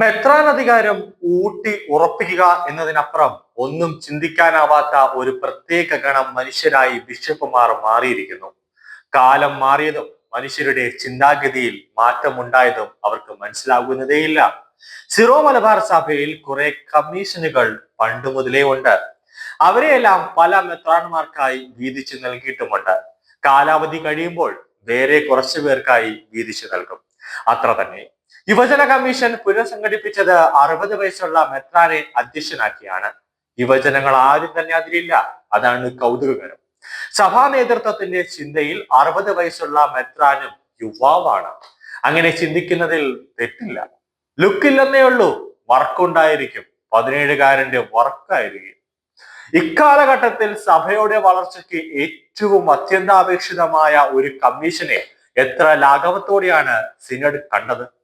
മെത്രാൻ അധികാരം ഊട്ടി ഉറപ്പിക്കുക എന്നതിനപ്പുറം ഒന്നും ചിന്തിക്കാനാവാത്ത ഒരു പ്രത്യേക ഗണം മനുഷ്യരായി ബിഷപ്പുമാർ മാറിയിരിക്കുന്നു. കാലം മാറിയതും മനുഷ്യരുടെ ചിന്താഗതിയിൽ മാറ്റമുണ്ടായതും അവർക്ക് മനസ്സിലാകുന്നതേയില്ല. സിറോ മലബാർ സഭയിൽ കുറെ കമ്മീഷനുകൾ പണ്ട് മുതലേ ഉണ്ട്. അവരെയെല്ലാം പല മെത്രാന്മാർക്കായി വീതിച്ചു നൽകിയിട്ടുമുണ്ട്. കാലാവധി കഴിയുമ്പോൾ വേറെ കുറച്ചു പേർക്കായി വീതിച്ചു നൽകും. അത്ര തന്നെ. യുവജന കമ്മീഷൻ പുനഃസംഘടിപ്പിച്ചത് അറുപത് വയസ്സുള്ള മെത്രാനെ അധ്യക്ഷനാക്കിയാണ്. യുവജനങ്ങൾ ആരും തന്നെ അതിലില്ല. അതാണ് കൗതുകകരം. സഭാ നേതൃത്വത്തിന്റെ ചിന്തയിൽ അറുപത് വയസ്സുള്ള മെത്രാനും യുവാവാണ്. അങ്ങനെ ചിന്തിക്കുന്നതിൽ തെറ്റില്ല. ലുക്കില്ലെന്നേ ഉള്ളൂ. വർക്കുണ്ടായിരിക്കും. പതിനേഴുകാരന്റെ വർക്കായിരിക്കും. ഇക്കാലഘട്ടത്തിൽ സഭയുടെ വളർച്ചയ്ക്ക് ഏറ്റവും അത്യന്താപേക്ഷിതമായ ഒരു കമ്മീഷനെ എത്ര ലാഘവത്തോടെയാണ് സിനഡ് കണ്ടത്?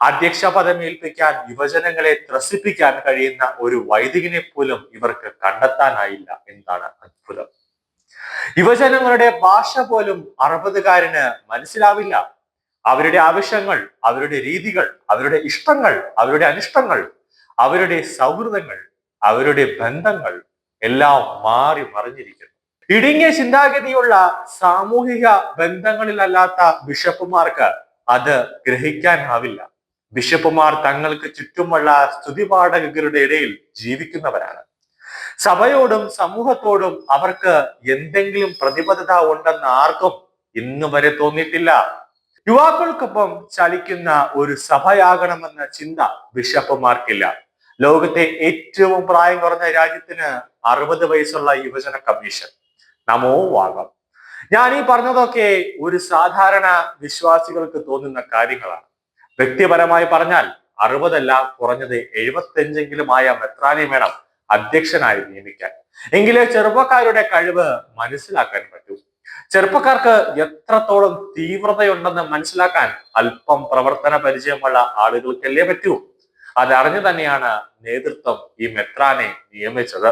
അധ്യക്ഷ പദം ഏൽപ്പിക്കാൻ യുവജനങ്ങളെ ത്രസിപ്പിക്കാൻ കഴിയുന്ന ഒരു വൈദികനെ പോലും ഇവർക്ക് കണ്ടെത്താനായില്ല എന്താണ് അത്ഭുതം. യുവജനങ്ങളുടെ ഭാഷ പോലും അറുപതുകാരന് മനസ്സിലാവില്ല. അവരുടെ ആവശ്യങ്ങൾ അവരുടെ രീതികൾ അവരുടെ ഇഷ്ടങ്ങൾ അവരുടെ അനിഷ്ടങ്ങൾ അവരുടെ സൗഹൃദങ്ങൾ അവരുടെ ബന്ധങ്ങൾ എല്ലാം മാറി മറിഞ്ഞിരിക്കുന്നു. ഇടുങ്ങിയ ചിന്താഗതിയുള്ള സാമൂഹിക ബന്ധങ്ങളിലല്ലാത്ത ബിഷപ്പുമാർക്ക് അത് ഗ്രഹിക്കാനാവില്ല. ബിഷപ്പുമാർ തങ്ങൾക്ക് ചുറ്റുമുള്ള സ്തുതിപാഠകരുടെ ഇടയിൽ ജീവിക്കുന്നവരാണ്. സഭയോടും സമൂഹത്തോടും അവർക്ക് എന്തെങ്കിലും പ്രതിബദ്ധത ഉണ്ടെന്ന് ആർക്കും ഇന്നു വരെ തോന്നിയിട്ടില്ല. യുവാക്കൾക്കൊപ്പം ചലിക്കുന്ന ഒരു സഭയാകണമെന്ന ചിന്ത ബിഷപ്പുമാർക്കില്ല. ലോകത്തെ ഏറ്റവും പ്രായം കുറഞ്ഞ രാജ്യത്തിന് അറുപത് വയസ്സുള്ള യുവജന കമ്മീഷൻ. നമോ വാഗം. ഞാൻ ഈ പറഞ്ഞതൊക്കെ ഒരു സാധാരണ വിശ്വാസികൾക്ക് തോന്നുന്ന കാര്യങ്ങളാണ്. വ്യക്തിപരമായി പറഞ്ഞാൽ അറുപതല്ല കുറഞ്ഞത് എഴുപത്തഞ്ചെങ്കിലുമായ മെത്രാനെ വേണം അധ്യക്ഷനായി നിയമിക്കാൻ. എങ്കിലേ ചെറുപ്പക്കാരുടെ കഴിവ് മനസ്സിലാക്കാൻ പറ്റൂ. ചെറുപ്പക്കാർക്ക് എത്രത്തോളം തീവ്രതയുണ്ടെന്ന് മനസ്സിലാക്കാൻ അല്പം പ്രവർത്തന പരിചയമുള്ള ആളുകൾക്കല്ലേ പറ്റൂ. അതറിഞ്ഞു തന്നെയാണ് നേതൃത്വം ഈ മെത്രാനെ നിയമിച്ചത്.